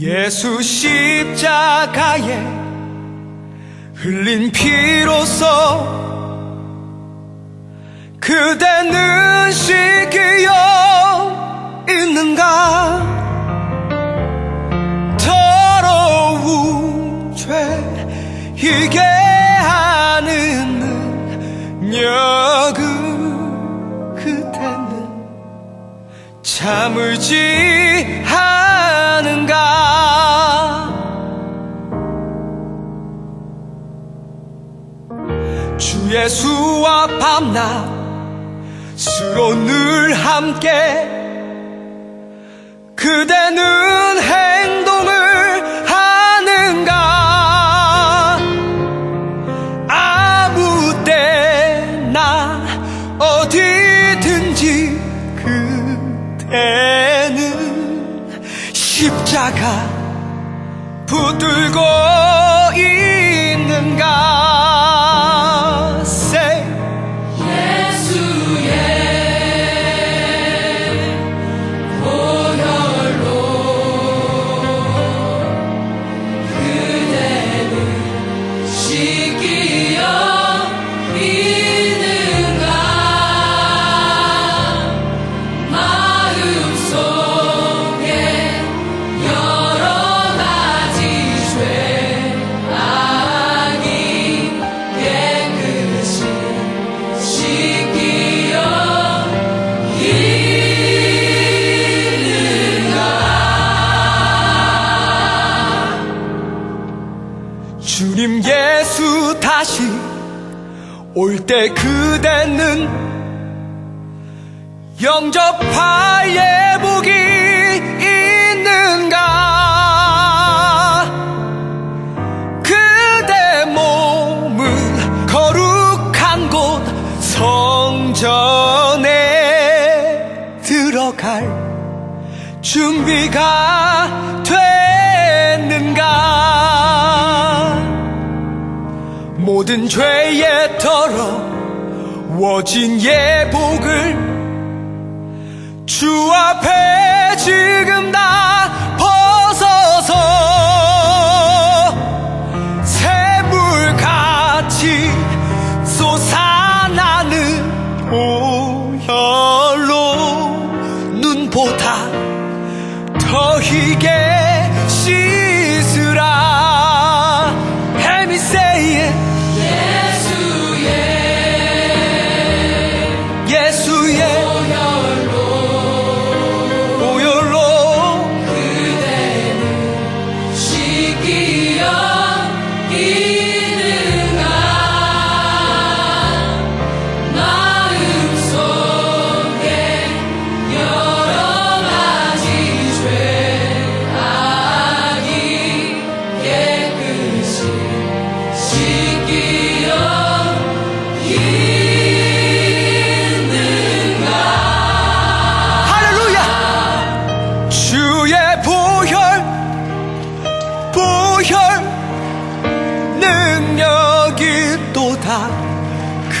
예수 십자가에 흘린 피로써 그대는 시기여 있는가? 더러운 죄 이게 하는 능력은 그대는 참을지 밤낮 서로 늘 함께 그대는 행동을 하는가? 아무 때나 어디든지 그대는 십자가 붙들고 있는가 다시 올 때 그대는 영접할 예복이 모든 죄에 더러워진 예복을 주 앞에 지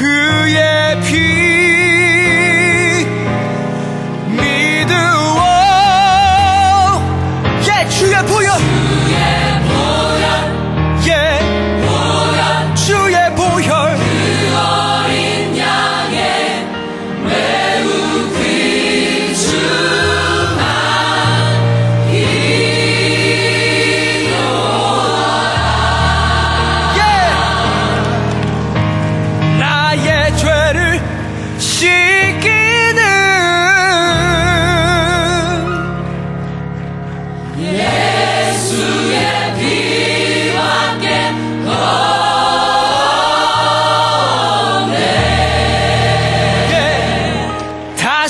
그의 피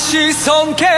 시선 개